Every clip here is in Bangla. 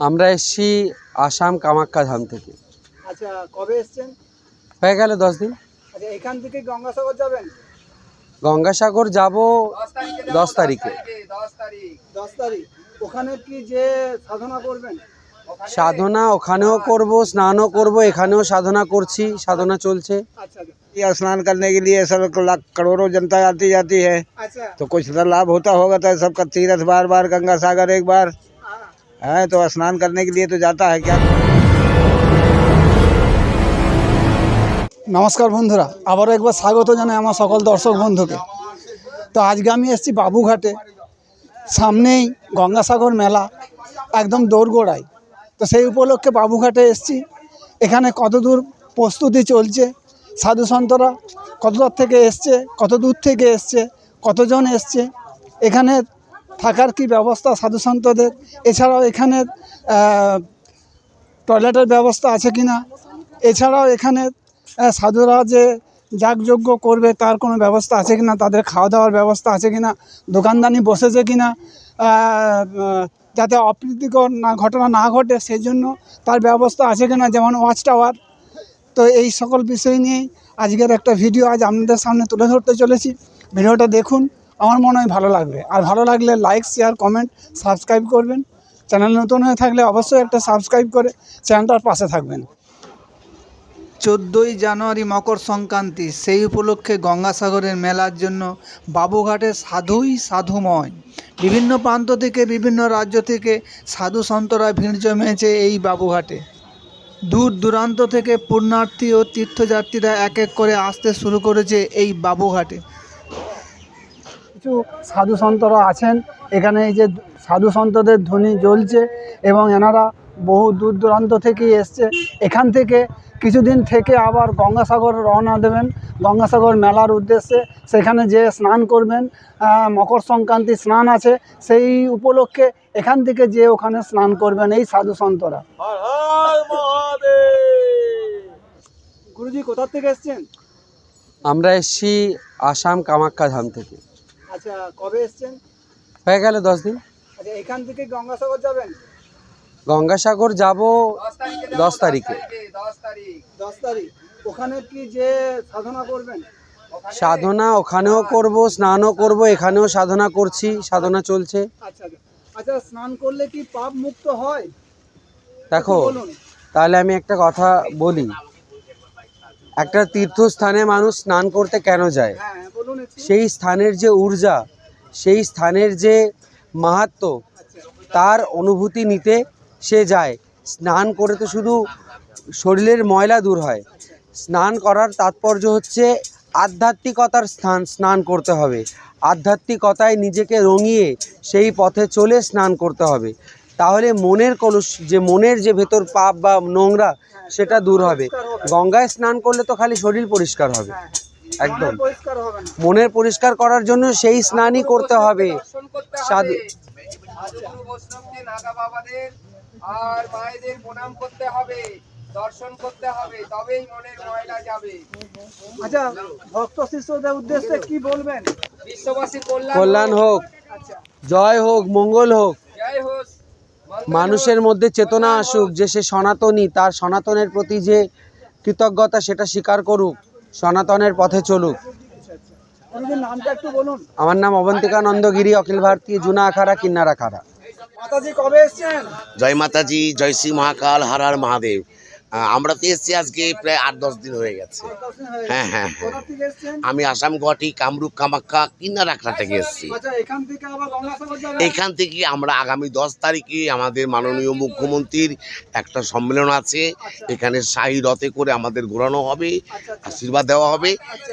আমরা এসছি আসাম কামাখ্যা ধাম থেকে আচ্ছা কবে এসছেন হয়ে গেল দশ দিন আচ্ছা এখান থেকে গঙ্গাসাগর যাবেন গঙ্গাসাগর যাব দশ তারিখে দশ তারিখ ওখানে কি যে সাধনা করবেন সাধনা ওখানেও করব স্নানও করব এখানেও সাধনা করছি সাধনা চলছে আচ্ছা আচ্ছা ये स्नान करने के लिए सब लाख करोड़ों जनता आती जाती है আচ্ছা तो कुछ तो लाभ होता होगा तो सबका तीर्थ बार बार गंगा सागर एक बार হ্যাঁ। है तो स्नान करने के लिए तो जाता है क्या নমস্কার বন্ধুরা আবারও একবার স্বাগত জানাই আমার সকল দর্শক বন্ধুকে তো আজকে আমি এসেছি বাবুঘাটে সামনেই গঙ্গাসাগর মেলা একদম দোরগোড়ায় তো সেই উপলক্ষে বাবুঘাটে এসেছি এখানে কত দূর প্রস্তুতি চলছে সাধু সন্তরা কত দূর থেকে এসছে কত দূর থেকে এসছে কতজন এসছে এখানে থাকার কি ব্যবস্থা সাধু সন্তদের? এছাড়াও এখানে টয়লেটের ব্যবস্থা আছে কি না এছাড়াও এখানে সাধুরা যে যাগযজ্ঞ করবে, তার কোনো ব্যবস্থা আছে কি না তাদের খাওয়া দাওয়ার ব্যবস্থা আছে কি না দোকানদানি বসেছে কি না যাতে অপ্রীতিকর না, ঘটনা না ঘটে সেই জন্য তার ব্যবস্থা আছে কি না যেমন ওয়াচ টাওয়ার। তো এই সকল বিষয় নিয়েই আজকের একটা ভিডিও আজ আপনাদের সামনে তুলে ধরতে চলেছি। ভিডিওটা দেখুন। আমার মনে হয় ভালো লাগবে। আর ভালো লাগলে লাইক শেয়ার কমেন্ট সাবস্ক্রাইব করবেন। চ্যানেল নতুন হয়ে থাকলে অবশ্যই একটা সাবস্ক্রাইব করে চ্যানেলটার পাশে থাকবেন। চোদ্দোই জানুয়ারি মকর সংক্রান্তি, সেই উপলক্ষে গঙ্গাসাগরের মেলার জন্য বাবুঘাটে সাধুই সাধুময়। বিভিন্ন প্রান্ত থেকে, বিভিন্ন রাজ্য থেকে সাধু সন্তরা ভিড় জমেছে এই বাবুঘাটে। দূর দূরান্ত থেকে পুণ্যার্থী ও তীর্থযাত্রীরা এক এক করে আসতে শুরু করেছে এই বাবুঘাটে। কিছু সাধু সন্তরা আছেন। এখানে এই যে সাধু সন্তদের ধ্বনি জ্বলছে এবং এনারা বহু দূর দূরান্ত থেকেই এসছে। এখান থেকে কিছুদিন থেকে আবার গঙ্গাসাগর রওনা দেবেন। গঙ্গাসাগর মেলার উদ্দেশ্যে সেখানে যে স্নান করবেন মকর সংক্রান্তি স্নান আছে সেই উপলক্ষে এখান থেকে যে ওখানে স্নান করবেন এই সাধু সন্তরা। গুরুজি কোথা থেকে এসছেন? আমরা এসছি আসাম কামাখ্যা ধাম থেকে। আচ্ছা কবে এসছেন? হয়ে গেল দশ দিন। আচ্ছা এখান থেকে গঙ্গাসাগর যাবেন? গঙ্গাসাগর যাব দশ তারিখে দশ তারিখ। ওখানে কি যে সাধনা করবেন? সাধনা ওখানেও করব স্নানও করব এখানেও সাধনা করছি সাধনা চলছে। আচ্ছা আচ্ছা। আচ্ছা স্নান করলে কি পাপ মুক্ত হয়? দেখো তাহলে আমি একটা কথা বলি। একটা তীর্থস্থানে মানুষ স্নান করতে কেন যায়? সেই স্থানের যে ঊর্জা, সেই স্থানের যে মাহাত্ম, তার অনুভূতি নিতে সে যায়। স্নান করে তো শুধু শরীরের ময়লা দূর হয়। স্নান করার তাৎপর্য হচ্ছে আধ্যাত্মিকতার স্থান স্নান করতে হবে। আধ্যাত্মিকতায় নিজেকে রঙিয়ে সেই পথে চলে স্নান করতে হবে। তাহলে মনের কলুষ, যে মনের যে ভেতর পাপ বা নোংরা, সেটা দূর হবে। গঙ্গায় স্নান করলে তো খালি শরীর পরিষ্কার হবে। একদম। মনে পরিষ্কার হবে না। মনের পরিষ্কার করার জন্য সেই স্নানই করতে হবে। সাধু বৈষ্ণবকে নাগা বাবাদের আর মায়েদের প্রণাম করতে হবে দর্শন করতে হবে তবেই মনের ময়লা যাবে। আচ্ছা ভক্ত শিষ্যদের উদ্দেশ্যে কি বলবেন? বিশ্ববাসী কল্যাণ কল্যাণ হোক আচ্ছা। জয় হোক মঙ্গল হোক। মানুষের মধ্যে চেতনা আসুক যে সে সনাতনী তার সনাতনের প্রতি যে কৃতজ্ঞতা সেটা স্বীকার করুক। সনাতনের পথে চলুক। আপনাদের নামটা একটু বলুন আমার নাম অবন্তিকা নন্দগিরি অখিল ভারতী জুনা আখাড়া কিন্নার আখাড়া। মাতাজি কবে এসছেন? জয় মাতাজি জয় শ্রী মহাকাল হর হর মহাদেব। আমরা তো এসছি আজকে প্রায় আট দশ দিন হয়ে গেছে। হ্যাঁ হ্যাঁ হ্যাঁ আমি আসাম গুয়াহাটি কামরূপ কামাখ্যা কিন্নার আখড়া থেকে এসছি। আচ্ছা এখান থেকে আবার এখান থেকে আমরা আগামী দশ তারিখে আমাদের মাননীয় মুখ্যমন্ত্রীর একটা সম্মেলন আছে। এখানে শাহী রথে করে আমাদের ঘোরানো হবে আশীর্বাদ দেওয়া হবে।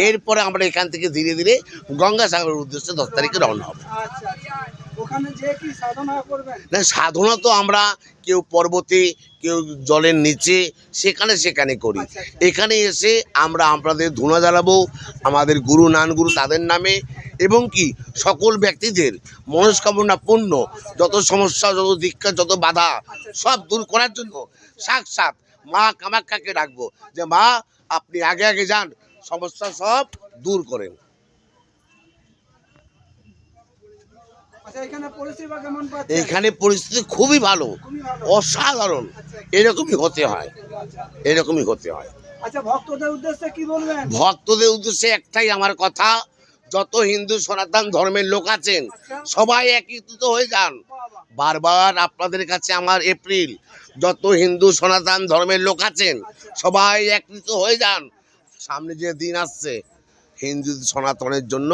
এরপরে আমরা এখান থেকে ধীরে ধীরে গঙ্গাসাগরের উদ্দেশ্যে দশ তারিখে রওনা হবে। আচ্ছা আচ্ছা সাধনা না সাধনা তো আমরা কেউ পর্বতে কেউ জলের নিচে সেখানে সেখানে করি। এখানে এসে আমরা আপনাদের ধুনা জ্বালাবো আমাদের গুরু নান গুরু তাদের নামে এবং কি সকল ব্যক্তিদের মনস্কামনা পূর্ণ যত সমস্যা যত দীক্ষা যত বাধা সব দূর করার জন্য সাক্ষাৎ মা কামাখ্যাকে ডাকবো যে মা আপনি আগে আগে যান সমস্যা সব দূর করেন। এখানে পাচ্ছে? এখানে পরিস্থিতি খুবই ভালো অসাধারণ। এরকমই হতে হয় এরকমই হতে হয়। আচ্ছা ভক্তদের উদ্দেশ্যে একটাই আমার কথা যত হিন্দু সনাতন ধর্মের লোক আছেন সবাই একত্রিত হয়ে যান। বারবার আপনাদের কাছে আমার এপ্রিল যত হিন্দু সনাতন ধর্মের লোক আছেন সবাই একত্রিত হয়ে যান। সামনে যে দিন আসছে হিন্দু সনাতনের জন্য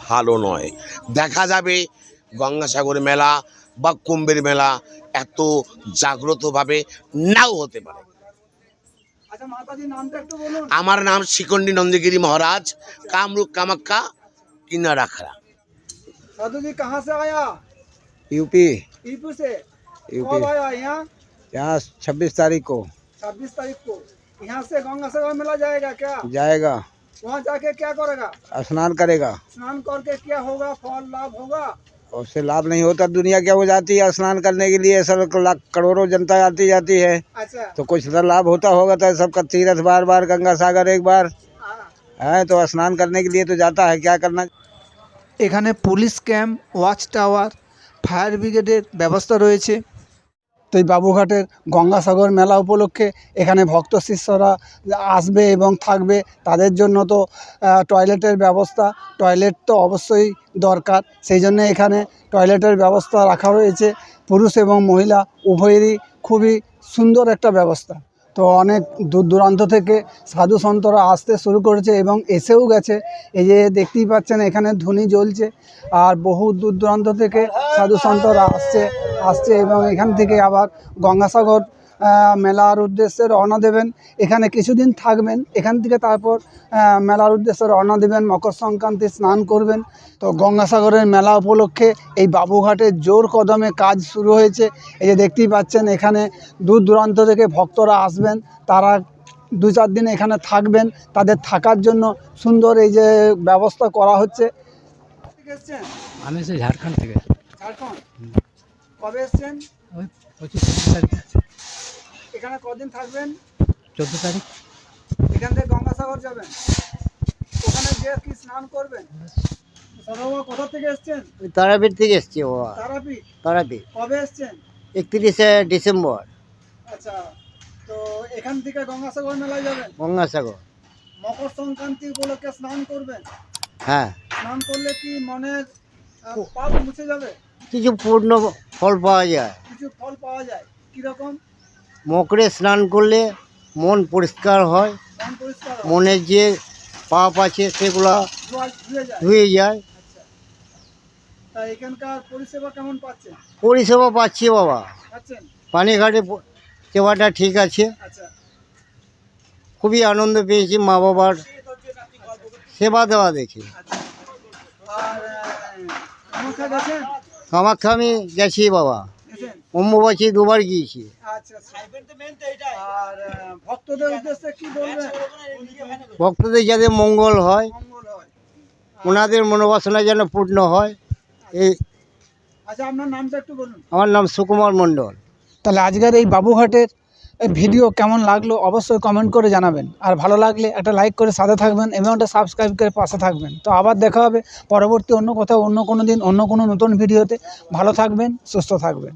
ভালো নয় দেখা যাবে গঙ্গাসাগর মেলা বা কুম্ভের মেলা এত জাগ্রতভাবে নাও হতে পারে আচ্ছা মাতাজির নামটা একটু বলুন আমার নাম শিকন্ডী নন্দগিরি মহারাজ কামরূপ কামাখ্যা কিনা রাখরা साधु जी कहाँ से आया यूपी ईपू से यूपी कब आया यहाँ यहाँ छब्बीस तारीख को छब्बीस तारीख को यहाँ से गंगा सागर मेला जाएगा क्या जाएगा वहाँ जाके क्या करेगा स्नान करेगा स्नान करके क्या होगा फल लाभ होगा और उससे लाभ नहीं होता दुनिया क्या हो जाती है स्नान करने के लिए सब लाख करोड़ों जनता आती जाती है अच्छा तो कुछ तो लाभ होता होगा तो सबका तीरथ बार बार गंगा सागर एक बार हाँ। है तो स्नान करने के लिए तो जाता है क्या करना এখানে police camp watch tower fire ব্রিগেডের ব্যবস্থা রয়েছে তো এই বাবুঘাটের গঙ্গাসাগর মেলা উপলক্ষে এখানে ভক্ত শিষ্যরা আসবে এবং থাকবে। তাদের জন্য তো টয়লেটের ব্যবস্থা। টয়লেট তো অবশ্যই দরকার। সেই জন্য এখানে টয়লেটের ব্যবস্থা রাখা রয়েছে পুরুষ এবং মহিলা উভয়েরই খুবই সুন্দর একটা ব্যবস্থা। তো অনেক দূর দূরান্ত থেকে সাধু সন্তরা আসতে শুরু করেছে এবং এসেও গেছে। এই যে দেখতেই পাচ্ছেন, এখানে ধুনি জ্বলছে আর বহু দূর দূরান্ত থেকে সাধু সন্তরা আসছে আসছে এবং এখান থেকে আবার গঙ্গাসাগর মেলার উদ্দেশ্যে রওনা দেবেন। এখানে কিছুদিন থাকবেন। এখান থেকে তারপর মেলার উদ্দেশ্যে রওনা দেবেন মকর সংক্রান্তি স্নান করবেন। তো গঙ্গাসাগরের মেলা উপলক্ষে এই বাবুঘাটে জোর কদমে কাজ শুরু হয়েছে। এই যে দেখতেই পাচ্ছেন এখানে দূর দূরান্ত থেকে ভক্তরা আসবেন। তারা দু চার দিন এখানে থাকবেন। তাদের থাকার জন্য সুন্দর এই যে ব্যবস্থা করা হচ্ছে। আমি এসে ঝাড়খণ্ড থেকে। ঝাড়খণ্ড? কবে এসছেন? ওই পঁচিশ তারিখে। এখানে কদিন থাকবেন? চোদ্দ তারিখ। এখান থেকে গঙ্গাসাগর যাবেন? ওখানে গিয়ে কি স্নান করবেন? কোথা থেকে এসছেন? তারাপীঠ থেকে এসছি বাবা। তারাপীঠ? তারাপীঠ। কবে এসছেন? একত্রিশে ডিসেম্বর। আচ্ছা তো এখান থেকে গঙ্গাসাগর মেলায় যাবেন? গঙ্গাসাগর। মকর সংক্রান্তি উপলক্ষে স্নান করবেন? হ্যাঁ। স্নান করলে কি মনের আহ, পাপ মুছে যাবে? কিছু পূর্ণ ফল পাওয়া যায়। কিছু ফল পাওয়া যায়? কীরকম? মকরে স্নান করলে মন পরিষ্কার হয় মন মনের যে পাপ আছে সেগুলো ধুয়ে যায়। আচ্ছা পরিষেবা পাচ্ছি বাবা। পানিঘাটে সেবাটা ঠিক আছে। আচ্ছা। খুবই আনন্দ পেয়েছি মা বাবার সেবা দেওয়া দেখি। আর কামাখ্যা আমি গেছি বাবা। অম্বুবাচী দুবার গিয়েছি। আচ্ছা আর ভক্তদের উদ্দেশ্যে কি বলবেন? ভক্তদের যাতে মঙ্গল হয় ওনাদের মনোবাসনা যেন পূর্ণ হয় এই আচ্ছা আপনার নামটা একটু বলুন। আমার নাম সুকুমার মণ্ডল। তাহলে আজকের এই বাবুঘাটের ভিডিও কেমন লাগল অবশ্যই কমেন্ট করে জানাবেন। আর ভালো লাগলে একটা লাইক করে সাথে থাকবেন এবং একটা সাবস্ক্রাইব করে পাশে থাকবেন। তো আবার দেখা হবে পরবর্তী অন্য কোথাও অন্য কোনো দিন অন্য কোনো নতুন ভিডিওতে। ভালো থাকবেন সুস্থ থাকবেন।